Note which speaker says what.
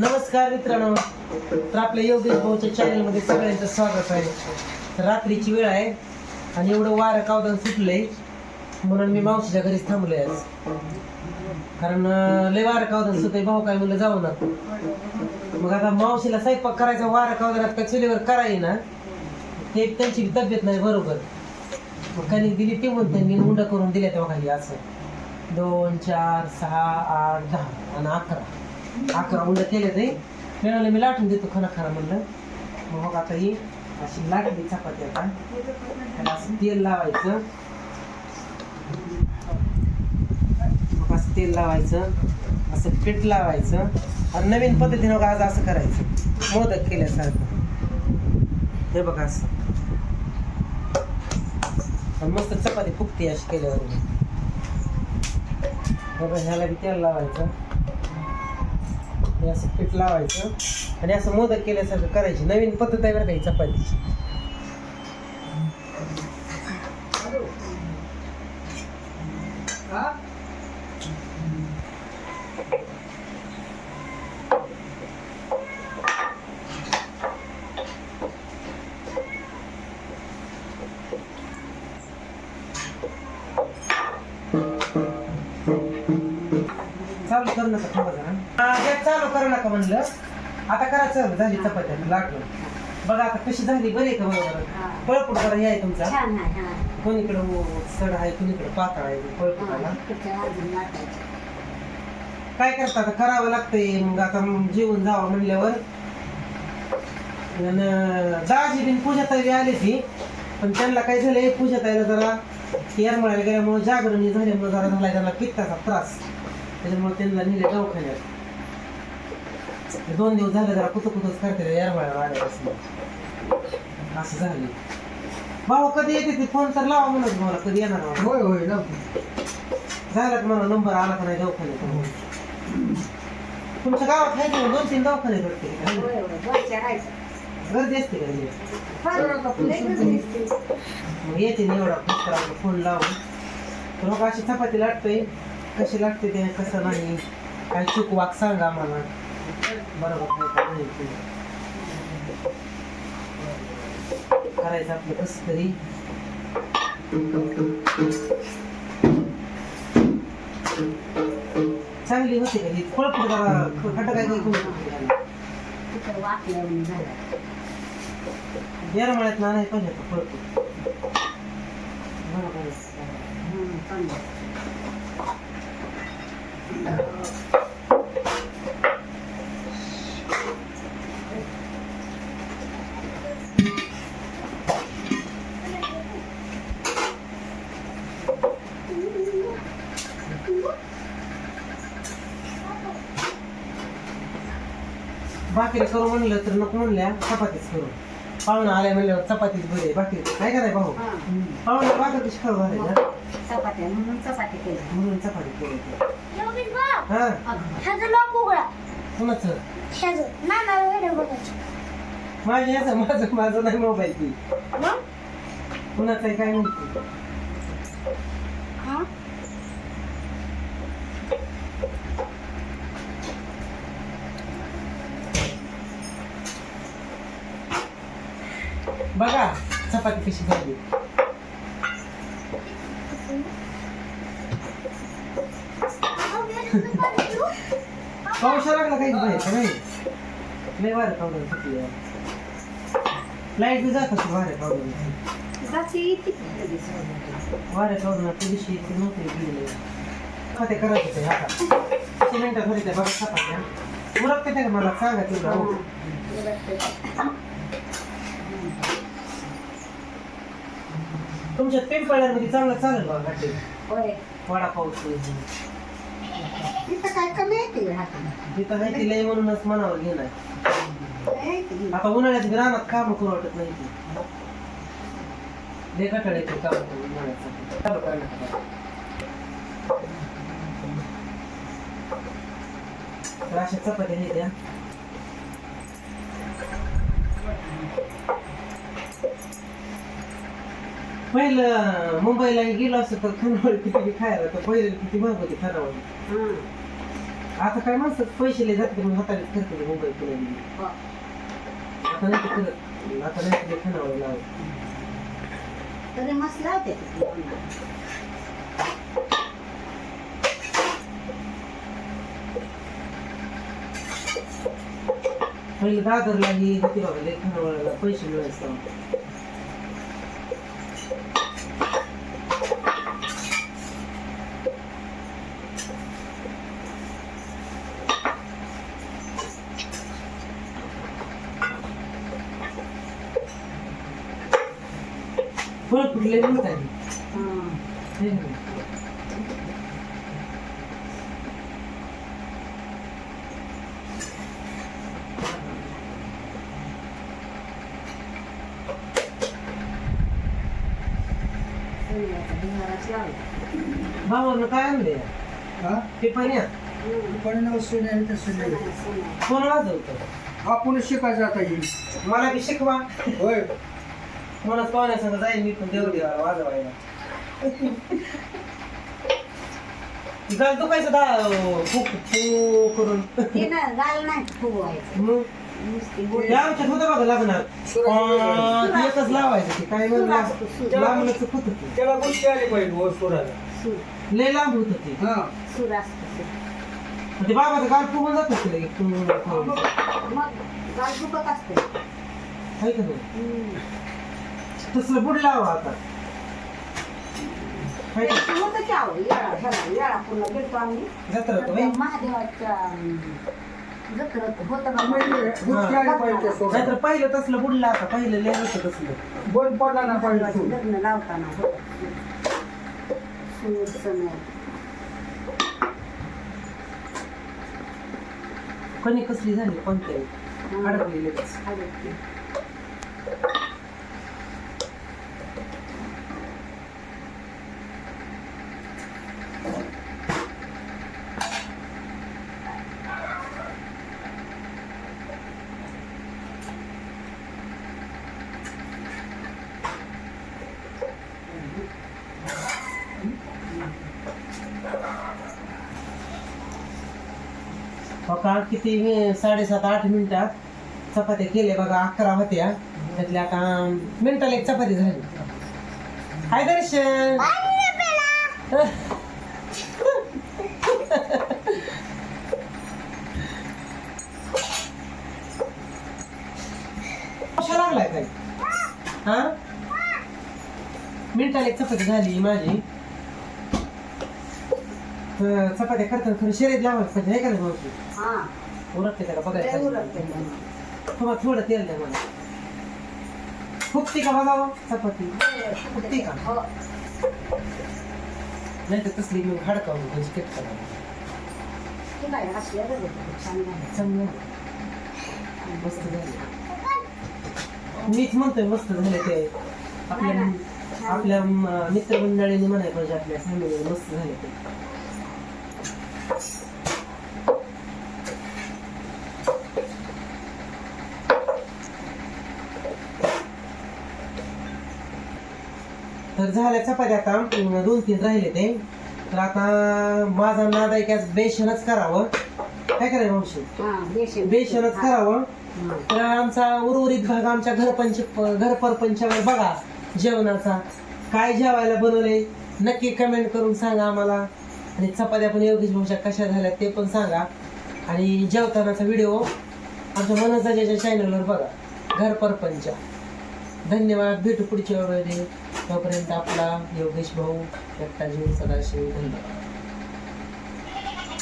Speaker 1: नमस्कार मित्रांनो. तर आपल्या योगेश भाऊच्या चॅनलमध्ये सगळ्यांचं स्वागत आहे. तर रात्रीची वेळ आहे आणि एवढं वारं कावदान सुटलंय म्हणून मी मावशीच्या घरीच थांबलोय आज. कारण लय वारं कावदान सुटतंय भाऊ काय म्हणलं जाऊ ना. मग आता मावशीला स्वयंपाक करायचा वारं कावदानात का चुलीवर कराय ना ते त्यांची तब्येत नाही बरोबर. मग कणी दिली ते म्हणते मी उंड करून दिल्या तेव्हा खाली असं. दोन चार सहा आठ दहा आणि अकरा. अकरा उंड केले ते. मिळाले मी लाटून देतो खरं खरं म्हणलं. मग मग आता ही अशी लाटली चपाती आता. त्याला असं तेल लावायचं. मग असं तेल लावायचं. असं पीठ लावायचं. आणि नवीन पद्धतीनं बघा आज असं करायचं. मोदक केल्यासारखं. हे बघा असं. आणि मस्त चपाती फुकते अशी केल्यावर. बघा ह्याला बी तेल लावायचं. हे असं पीठ लावायचं आणि असं मोदक केल्यासारखं करायची. नवीन पद्धत आहे बरं का ही चपातीची. चालू करू नका थांबा जरा. गॅस चालू करू नका म्हणलं. आता करा चालू झाली चपात्या लागलं. बघा आता कशी झाली बरी आहे का बरोबर? पळपूट करा हे आहे तुमचा.
Speaker 2: छान आहे हा.
Speaker 1: कोणीकडं सड आहे कोणीकडं पातळ आहे पळपुटाला
Speaker 2: तिकडच्या अजून वाटायचं.
Speaker 1: काय करता आता? करावं लागतंय. मग आता मग जेवून जावं म्हणल्यावर. आणि दाजी बिन पूजा ताई आली ती पण त्यांना काय झालंय पूजा ताईला जरा येरमळायला गेल्यामुळे जागरणी झाल्यामुळे जरा झाला त्यांना पित्ताचा त्रास. त्याच्यामुळे त्यांना नेले दवाखान्यात. दोन दिवस झाले जरा कुठं कुठंच करते आल्यापासून असं झाले. भाऊ कधी येते ते? फोन तर लावा म्हणत मला. कधी येणार.
Speaker 3: होय होय
Speaker 1: झाला का मला नंबर आला का नाही दवाखान्यात? तुमच्या गावात आहे का? दोन तीन दवाखाने
Speaker 2: राहायचं.
Speaker 1: गर्दी असते का येते ना एवढा पुस्तकाला फोन लावून. मग अशी चपाती लाटते कशी लागते ते कसं नाही? काय चूक वाक सांगा आम्हाला बरोबर नाही? ते. करायचं आपलं कसं तरी. चांगली होती का ही फळफळ जरा खट काय काय कमी ना नाही पण येतो फळफळ बरोबर भाकरी करू म्हणलं तर नको म्हणल्या चपातीच करू. पाहुणा आल्या म्हणल्यावर चपातीच बरे बाकी काय कराय भाऊ. पाहुणा भाकर कशी खाऊ घालायच्या
Speaker 2: चपात्या म्हणून चपाती केली.
Speaker 1: म्हणून चपाती केली.
Speaker 4: योगेश भाऊ,
Speaker 1: हा?
Speaker 4: ह्याचं लॉक उघडा
Speaker 1: कुणाचं?
Speaker 4: ह्याचं. नाना व्हिडिओ बघायचं
Speaker 1: माझ्या माझं माझं नाही मोबाईल ती.
Speaker 4: मग?
Speaker 1: कुणाचं काय माहिती
Speaker 4: हा
Speaker 1: बघा चपाती कशी झाली. पावसा लागला काहीच बाहेर नाही लय वारे पावडर सुटली लाइट बी जात असते वारे पावडर. वाऱ्या पावडर त्या दिवशी ते नोकरी गेली ते करायचं ते आता किती मिनिटात होते ते बघा चपात्या. उरक ते का मला? सांगा तेवढं तुमच्या पिंपळ्यांमध्ये चांगलं चालेल बघा घाटे.
Speaker 2: होय.
Speaker 1: वडापाव
Speaker 2: तिथं काय कमी आहे ते हाताने.
Speaker 1: तिथं आहे ती लय म्हणूनच मनावर घेणार
Speaker 2: ते.
Speaker 1: आता उन्हाळ्यात रानात काम करू वाटत नाही ती. लय कटाळ येते काम करून उन्हाळ्याचं चालू करण्यात तर अशा चपात्या नाही त्या पहिलं मुंबईला गेलो असतो तर खानावळी किती खायला तर पहिलं किती महाग होती खानावळी. आता काय माणसं पैसे लय जाते म्हणून हाताने करते मुंबई पुणे. आता नाही करत आता नाही ते खानावं लावत
Speaker 2: तरी मस्त लावते.
Speaker 1: पहिले दादरला होती बघा लय खानावळला पैसे मिळायचे फळ
Speaker 2: हं.
Speaker 1: हे
Speaker 2: ढिगाराच लावला.
Speaker 1: भावानं काय आणले
Speaker 3: हा?
Speaker 1: ते पाण्या
Speaker 2: हं.
Speaker 3: पण तर.
Speaker 1: कोण वाजवतं
Speaker 3: आपण शिकायचं आता येईल
Speaker 1: मला बी शिकवा
Speaker 3: होय
Speaker 1: मला पाण्यासंग जाईल मी पण देऊ द्या वाजवायला गाल दुखायचं दा फुक फू करून
Speaker 2: ते ना गाल नाही फुगवायचं.
Speaker 1: मग
Speaker 2: नुसती
Speaker 1: ते
Speaker 2: गोळी.
Speaker 1: आमच्यात होतं बघा लागणार ते एकच लावायचं ते काय. लांबलंच होत ते
Speaker 3: त्याला गोष्टी आली पाहिजे वर सोडायला
Speaker 2: सूर.
Speaker 1: लय लांब होत ते
Speaker 3: हा
Speaker 2: सूर असतो, सूर.
Speaker 1: ते बाबाचं गाल फुगून जात ते लगेच फुगून फुगून.
Speaker 2: मग गाल दुखत असते
Speaker 1: हाय का नाही
Speaker 2: हं.
Speaker 1: तसलं बुड लावा आता हाय का?
Speaker 2: ते होतं की अहो, येळा, ह्याला, गेलतो आम्ही.
Speaker 1: होय?
Speaker 2: महादेवाच्या जत्रेत होतं का
Speaker 3: पाहिजे
Speaker 1: नाहीतर पहिलं तसलं बुडलं आता पहिलं लय होतं तसलं
Speaker 3: बंद पडला ना पाहिजे सूर.
Speaker 2: लग्न लावताना होतं.
Speaker 1: कणी कसली झाली कोणत्याही
Speaker 2: हं.
Speaker 1: अडकली लगेच
Speaker 2: अडकली.
Speaker 1: हो बघा किती मी साडेसात आठ मिनिटात चपात्या केल्या बघा अकरा होत्या. त्यातल्या आता मिनिटाला एक चपाती झाली. हाय दर्शन. कशा लागलाय काय हा? मिनिटाला एक चपाती झाली माझी. तर चपात्या करताना थोडी शरीर लावायला पाहिजे का नाही मावशी. उरकते त्याला बघायचं. तुम्हाला थोडं तेल द्या मला. फुगती का बघावं चपाती. फुगती का?
Speaker 2: हो.
Speaker 1: नाही तर तसली मी हाडकावून म्हणजे केक करा.
Speaker 2: ते काय असलं रे ते छान झालं.
Speaker 1: चांगलं. मस्त झाले. मीच म्हणतोय मस्त झाले ते. आपल्या आपल्या मित्रमंडळीने म्हणाय पाहिजे आपल्या फॅमिली मस्त झाले ते. तर झाल्या चपात्या आता. दोन तीन राहिले ते. तर आता माझा नाद आहे की आज बेसनच करावं. काय करायचं मावशी. बेसनच
Speaker 2: हा.
Speaker 1: करावं. तर आमचा उर्वरित भाग आमच्या घरपंच घरपरपंचावर बघा जेवणाचा. काय जेवायला बनवले नक्की कमेंट करून सांगा आम्हाला. आणि चपात्या पण योगेश भाऊच्या कशा झाल्या ते पण सांगा. आणि जेवतानाचा व्हिडिओ आमच्या मनसाच्या चॅनलवर बघा. घर परपंच. धन्यवाद. भेटू पुढच्या वेळेस तोपर्यंत आपला योगेश भाऊ एकटा जीव सदाशिव. धन्यवाद.